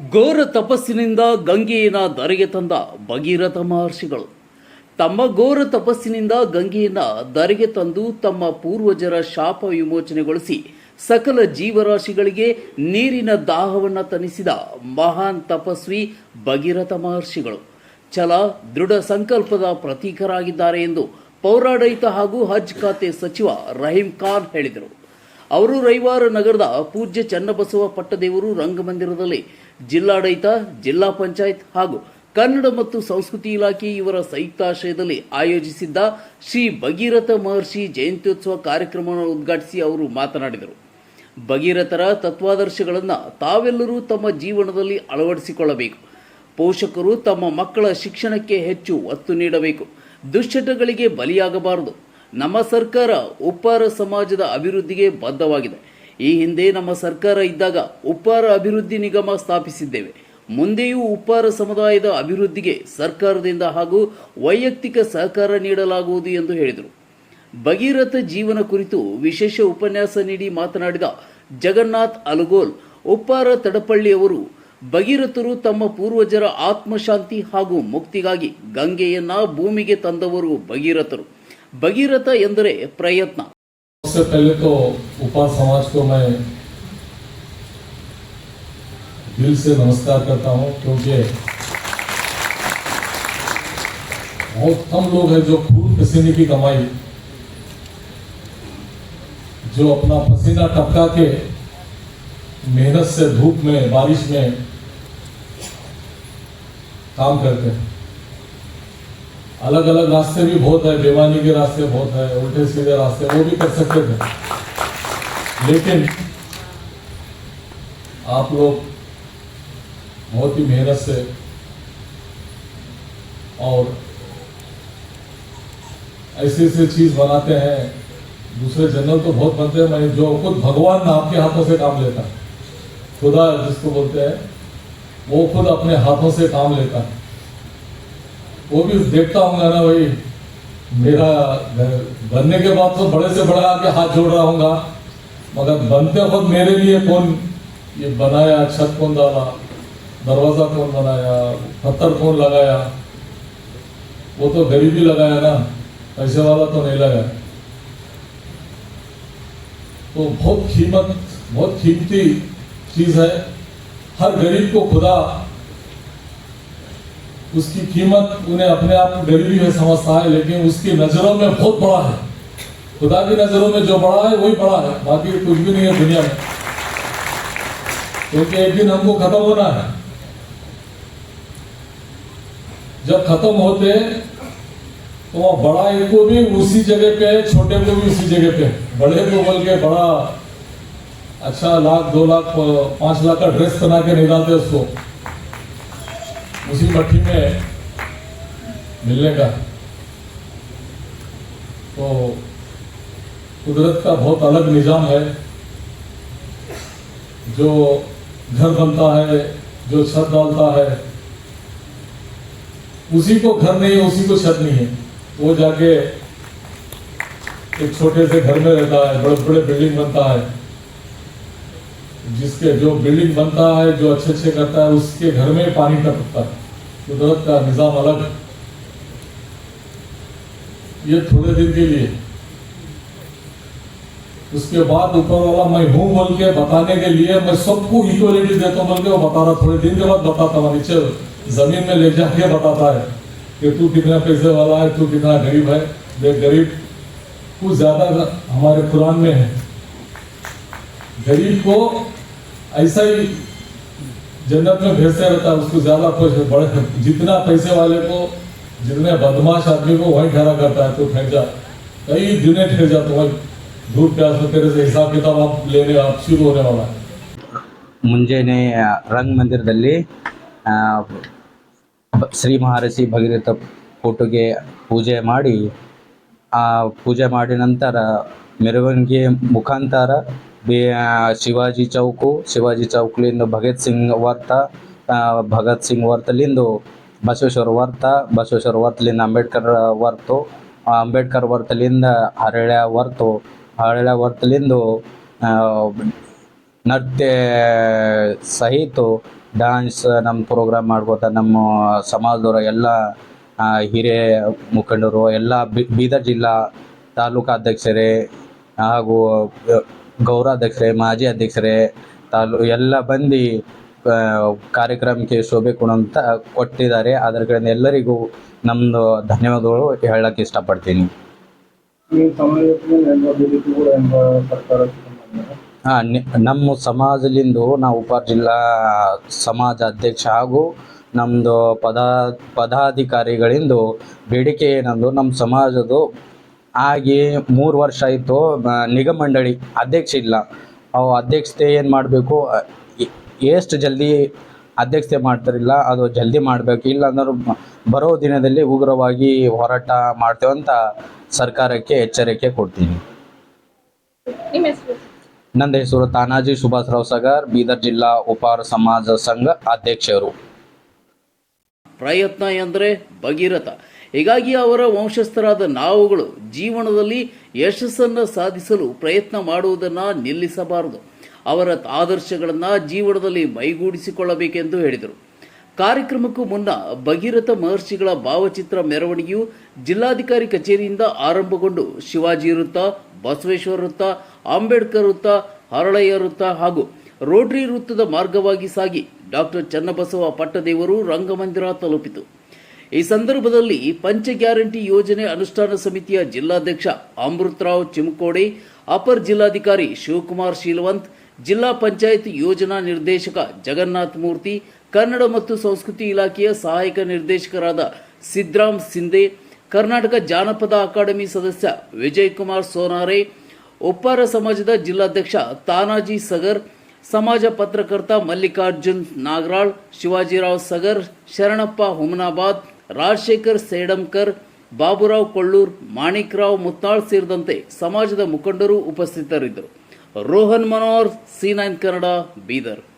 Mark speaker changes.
Speaker 1: ಘೋರ ತಪಸ್ಸಿನಿಂದ ಗಂಗೆಯನ್ನ ಧರೆಗೆ ತಂದ ಭಗೀರಥ ಮಹರ್ಷಿಗಳು. ತಮ್ಮ ಘೋರ ತಪಸ್ಸಿನಿಂದ ಗಂಗೆಯನ್ನ ಧರೆಗೆ ತಂದು ತಮ್ಮ ಪೂರ್ವಜರ ಶಾಪ ವಿಮೋಚನೆಗೊಳಿಸಿ ಸಕಲ ಜೀವರಾಶಿಗಳಿಗೆ ನೀರಿನ ದಾಹವನ್ನ ತನಿಸಿದ ಮಹಾನ್ ತಪಸ್ವಿ ಭಗೀರಥ ಮಹರ್ಷಿಗಳು. ಛಲ, ದೃಢ ಸಂಕಲ್ಪದ ಪ್ರತೀಕರಾಗಿದ್ದಾರೆ ಎಂದು ಪೌರಾಡಳಿತ ಹಾಗೂ ಹಜ್ ಖಾತೆ ಸಚಿವ ರಹೀಂ ಖಾನ್ ಹೇಳಿದರು. ಅವರು ರವಿವಾರ ನಗರದ ಪೂಜ್ಯ ಚನ್ನಬಸವ ಪಟ್ಟದೇವರು ರಂಗಮಂದಿರದಲ್ಲಿ ಜಿಲ್ಲಾಡಳಿತ, ಜಿಲ್ಲಾ ಪಂಚಾಯತ್ ಹಾಗೂ ಕನ್ನಡ ಮತ್ತು ಸಂಸ್ಕೃತಿ ಇಲಾಖೆ ಇವರ ಸಂಯುಕ್ತಾಶ್ರಯದಲ್ಲಿ ಆಯೋಜಿಸಿದ್ದ ಶ್ರೀ ಭಗೀರಥ ಮಹರ್ಷಿ ಜಯಂತ್ಯೋತ್ಸವ ಕಾರ್ಯಕ್ರಮವನ್ನು ಉದ್ಘಾಟಿಸಿ ಅವರು ಮಾತನಾಡಿದರು. ಭಗೀರಥರ ತತ್ವಾದರ್ಶಗಳನ್ನು ತಾವೆಲ್ಲರೂ ತಮ್ಮ ಜೀವನದಲ್ಲಿ ಅಳವಡಿಸಿಕೊಳ್ಳಬೇಕು. ಪೋಷಕರು ತಮ್ಮ ಮಕ್ಕಳ ಶಿಕ್ಷಣಕ್ಕೆ ಹೆಚ್ಚು ಒತ್ತು ನೀಡಬೇಕು. ದುಶ್ಚಟಗಳಿಗೆ ಬಲಿಯಾಗಬಾರದು. ನಮ್ಮ ಸರ್ಕಾರ ಉಪ್ಪಾರ ಸಮಾಜದ ಅಭಿವೃದ್ಧಿಗೆ ಬದ್ಧವಾಗಿದೆ. ಈ ಹಿಂದೆ ನಮ್ಮ ಸರ್ಕಾರ ಇದ್ದಾಗ ಉಪ್ಪಾರ ಅಭಿವೃದ್ಧಿ ನಿಗಮ ಸ್ಥಾಪಿಸಿದ್ದೇವೆ. ಮುಂದೆಯೂ ಉಪ್ಪಾರ ಸಮುದಾಯದ ಅಭಿವೃದ್ಧಿಗೆ ಸರ್ಕಾರದಿಂದ ಹಾಗೂ ವೈಯಕ್ತಿಕ ಸಹಕಾರ ನೀಡಲಾಗುವುದು ಎಂದು ಹೇಳಿದರು. ಭಗೀರಥ ಜೀವನ ಕುರಿತು ವಿಶೇಷ ಉಪನ್ಯಾಸ ನೀಡಿ ಮಾತನಾಡಿದ ಜಗನ್ನಾಥ್ ಅಲಗೋಲ್, ಉಪ್ಪಾರ ತಡಪಳ್ಳಿಯವರು ಭಗೀರಥರು ತಮ್ಮ ಪೂರ್ವಜರ ಆತ್ಮಶಾಂತಿ ಹಾಗೂ ಮುಕ್ತಿಗಾಗಿ ಗಂಗೆಯನ್ನ ಭೂಮಿಗೆ ತಂದವರು ಭಗೀರಥರು. ಭಗೀರಥ ಎಂದರೆ ಪ್ರಯತ್ನ
Speaker 2: सबसे पहले तो उपास समाज को मैं दिल से नमस्कार करता हूं क्योंकि बहुत कम लोग हैं जो खून पसीने की कमाई जो अपना पसीना टपका के मेहनत से धूप में बारिश में काम करते हैं अलग अलग रास्ते भी बहुत है बेमानी के रास्ते बहुत है, उल्टे सीधे रास्ते, वो भी कर सकते थे। लेकिन आप लोग बहुत ही मेहनत से और ऐसी ऐसी चीज़ बनाते हैं। दूसरे जनरल तो बहुत बनते हैं, मैं जो खुद भगवान नाम के हाथों से काम लेता है। खुदा जिसको बोलते हैं, वो खुद अपने हाथों से काम लेता है। वो भी देखता हूँ ना भाई। मेरा बनने के बाद तो बड़े से बड़ा आके हाथ जोड़ रहा हूँगा। मगर बनते वक्त मेरे लिए कौन? ये बनाया, छत कौन डाला? दरवाज़ा कौन बनाया? पत्थर कौन लगाया? वो तो गरीबी लगाया ना। पैसे वाला तो नहीं लगाया। तो बहुत कीमत, बहुत कीमती चीज़ है। हर गरीब को खुदा उसकी कीमत उन्हें अपने आप में गरीबी में समझता है, लेकिन उसकी नज़रों में बहुत बड़ा है। खुदा की नज़रों में जो बड़ा है, वही बड़ा है। बाकी कुछ भी नहीं है दुनिया में। क्योंकि एक दिन हमको खत्म होना है। जब खत्म होते तो वह बड़ा को भी उसी जगह पे है छोटे को भी उसी जगह पे। है बड़े को बोल के बड़ा अच्छा लाख, दो लाख, पाँच लाख का ड्रेस बना के निकालते उसको। उसी भट्टी में मिलने का तो कुदरत का बहुत अलग निज़ाम है। जो घर बनता है, जो छत डालता है, उसी को घर नहीं है उसी को छत नहीं है। वो जाके एक छोटे से घर में रहता है बड़े बड़े बिल्डिंग बनता है। जिसके जो बिल्डिंग बनता है, जो अच्छे अच्छे करता है, उसके घर में पानी टपकता है। कुदरत का निज़ाम अलग। ये थोड़े दिन के लिए। उसके बाद ऊपर वाला मैं हूँ बोल के बताने के लिए मैं सबको इक्वलिटी देता हूँ बोल के वो बता रहा थोड़े दिन के बाद बताता हूँ। नीचे ज़मीन में ले जाके बताता है कि तू कितना पैसे वाला है, तू कितना गरीब है। देख, गरीब कुछ ज़्यादा हमारे कुरान में है। गरीब को ऐसा ही जन्नत में भेजते रहता है उसको ज्यादा कुछ बड़े जितना पैसे वाले को जितने बदमाश आदमी को वही ठहरा करता है तो ठहर जा कई दिने ठहर जा तो वही धूप प्यास में तेरे से हिसाब किताब आप लेने आप शुरू होने वाला है
Speaker 3: ಮುಂಜಾನೆ ರಂಗ ಮಂದಿರದಲ್ಲಿ ಆ, ಬ- ಶ್ರೀ ಮಹರ್ಷಿ ಭಗೀರಥ ಫೋಟೋಗೆ ಪೂಜೆ ಮಾಡಿ ಆ ಪೂಜೆ ಮಾಡಿದ ನಂತರ ಮೆರವಣಿಗೆ ಮುಖಾಂತರ ಬೇ ಶಿವಾಜಿ ಚೌಕು ಶಿವಾಜಿ ಚೌಕ್ಲಿಂದ ಭಗತ್ ಸಿಂಗ್ ವರ್ತ ಭಗತ್ ಸಿಂಗ್ ವರ್ತಲಿಂದು ಬಸವೇಶ್ವರ ವರ್ತ ಬಸವೇಶ್ವರ ವರ್ತಲಿಂದ ಅಂಬೇಡ್ಕರ್ ವರ್ತು ಅಂಬೇಡ್ಕರ್ ವರ್ತಲಿಂದ ಹರಳ್ಯ ವರ್ತು ಹರಳ್ಯ ವರ್ತಲಿಂದು ನೃತ್ಯ ಸಹಿತ ಡ್ಯಾನ್ಸ್ ನಮ್ಮ ಪ್ರೋಗ್ರಾಮ್ ಮಾಡ್ಕೋತ ನಮ್ಮ ಸಮಾಜದವರು ಎಲ್ಲ ಹಿರಿಯ ಮುಖಂಡರು, ಎಲ್ಲ ಬೀದರ್ ಜಿಲ್ಲಾ ತಾಲೂಕು ಅಧ್ಯಕ್ಷರೇ ಹಾಗೂ ಗೌರವಾಧ್ಯಕ್ಷರೇ ಮಾಜಿ ಅಧ್ಯಕ್ಷರೇ ತಾಲೂ ಎಲ್ಲ ಬಂದು ಕಾರ್ಯಕ್ರಮಕ್ಕೆ ಶೋಭೆ ಕೊಡುವಂತ ಕೊಟ್ಟಿದ್ದಾರೆ. ಅದರ ಕಡೆಯಿಂದ ಎಲ್ಲರಿಗೂ ನಮ್ಮದು ಧನ್ಯವಾದಗಳು ಹೇಳಕ್ಕೆ ಇಷ್ಟಪಡ್ತೀನಿ. ಹಾ, ನಿ- ನಮ್ಮ ಸಮಾಜಲಿಂದು ನಾವು ಉಪ ಜಿಲ್ಲಾ ಸಮಾಜ ಅಧ್ಯಕ್ಷ ಹಾಗೂ ನಮ್ಮದು ಪದಾ ಪದಾಧಿಕಾರಿಗಳಿಂದ ಬೇಡಿಕೆ ಏನಂದು ನಮ್ಮ ಸಮಾಜದ್ದು ಆಗಿ ಮೂರು ವರ್ಷ ಆಯಿತು ನಿಗಮ ಮಂಡಳಿ ಅಧ್ಯಕ್ಷ ಇಲ್ಲ. ಅವು ಅಧ್ಯಕ್ಷತೆ ಏನು ಮಾಡಬೇಕು? ಎಷ್ಟು ಜಲ್ದಿ ಅಧ್ಯಕ್ಷತೆ ಮಾಡ್ತಾರಿಲ್ಲ ಅದು ಜಲ್ದಿ ಮಾಡಬೇಕು. ಇಲ್ಲ ಅಂದ್ರೆ ಬರೋ ದಿನದಲ್ಲಿ ಉಗ್ರವಾಗಿ ಹೋರಾಟ ಮಾಡ್ತೇವಂತ ಸರ್ಕಾರಕ್ಕೆ ಎಚ್ಚರಿಕೆ ಕೊಡ್ತೀನಿ.
Speaker 4: ನಂದ ಹೆಸರು?
Speaker 3: ತಾನಾಜಿ ಹೆಸರು ರಾವ್ ಸಾಗರ್ ಸಗರ್ ಬೀದರ್ ಜಿಲ್ಲಾ ಉಪಾರ ಸಮಾಜ ಸಂಘ ಅಧ್ಯಕ್ಷರು.
Speaker 1: ಪ್ರಯತ್ನ ಎಂದರೆ ಭಗೀರಥ. ಹೀಗಾಗಿ ಅವರ ವಂಶಸ್ಥರಾದ ನಾವುಗಳು ಜೀವನದಲ್ಲಿ ಯಶಸ್ಸನ್ನು ಸಾಧಿಸಲು ಪ್ರಯತ್ನ ಮಾಡುವುದನ್ನು ನಿಲ್ಲಿಸಬಾರದು. ಅವರ ಆದರ್ಶಗಳನ್ನು ಜೀವನದಲ್ಲಿ ಮೈಗೂಡಿಸಿಕೊಳ್ಳಬೇಕೆಂದು ಹೇಳಿದರು. ಕಾರ್ಯಕ್ರಮಕ್ಕೂ ಮುನ್ನ ಭಗೀರಥ ಮಹರ್ಷಿಗಳ ಭಾವಚಿತ್ರ ಮೆರವಣಿಗೆಯು ಜಿಲ್ಲಾಧಿಕಾರಿ ಕಚೇರಿಯಿಂದ ಆರಂಭಗೊಂಡು ಶಿವಾಜಿ ವೃತ್ತ, ಬಸವೇಶ್ವರ ವೃತ್ತ, ಅಂಬೇಡ್ಕರ್ ವೃತ್ತ, ಹರಳಯ್ಯ ವೃತ್ತ ಹಾಗೂ ರೋಟರಿ ವೃತ್ತದ ಮಾರ್ಗವಾಗಿ ಸಾಗಿ ಡಾಕ್ಟರ್ ಚನ್ನಬಸವ ಪಟ್ಟದೇವರು ರಂಗಮಂದಿರ ತಲುಪಿತು. ಈ ಸಂದರ್ಭದಲ್ಲಿ ಪಂಚ ಗ್ಯಾರಂಟಿ ಯೋಜನೆ ಅನುಷ್ಠಾನ ಸಮಿತಿಯ ಜಿಲ್ಲಾಧ್ಯಕ್ಷ ಅಮೃತರಾವ್ ಚಿಮಕೋಡಿ, ಅಪರ್ ಜಿಲ್ಲಾಧಿಕಾರಿ ಶಿವಕುಮಾರ್ ಶೀಲವಂತ್, ಜಿಲ್ಲಾ ಪಂಚಾಯತ್ ಯೋಜನಾ ನಿರ್ದೇಶಕ ಜಗನ್ನಾಥ್ ಮೂರ್ತಿ, ಕನ್ನಡ ಮತ್ತು ಸಂಸ್ಕೃತಿ ಇಲಾಖೆಯ ಸಹಾಯಕ ನಿರ್ದೇಶಕರಾದ ಸಿದ್ರಾಮ್ ಸಿಂಧೆ, ಕರ್ನಾಟಕ ಜಾನಪದ ಅಕಾಡೆಮಿ ಸದಸ್ಯ ವಿಜಯ್ ಕುಮಾರ್ ಸೋನಾರೆ ಒಪ್ಪಾರ ಸಮಾಜದ ಜಿಲ್ಲಾಧ್ಯಕ್ಷ ತಾನಾಜಿ ಸಗರ್, ಸಮಾಜ ಪತ್ರಕರ್ತ ಮಲ್ಲಿಕಾರ್ಜುನ್ ನಾಗರಾಳ್, ಶಿವಾಜಿರಾವ್ ಸಗರ್, ಶರಣಪ್ಪ ಹುಮನಾಬಾದ್ ರಾಜಶೇಖರ್ ಸೇಡಂಕರ್, ಬಾಬುರಾವ್ ಕೊಳ್ಳೂರ್, ಮಾಣಿಕ್ರಾವ್ ಮುತ್ತಾಳ್ ಸೇರಿದಂತೆ ಸಮಾಜದ ಮುಖಂಡರು ಉಪಸ್ಥಿತರಿದ್ದರು. Rohan Manohar, C nine Kannada, Bidar.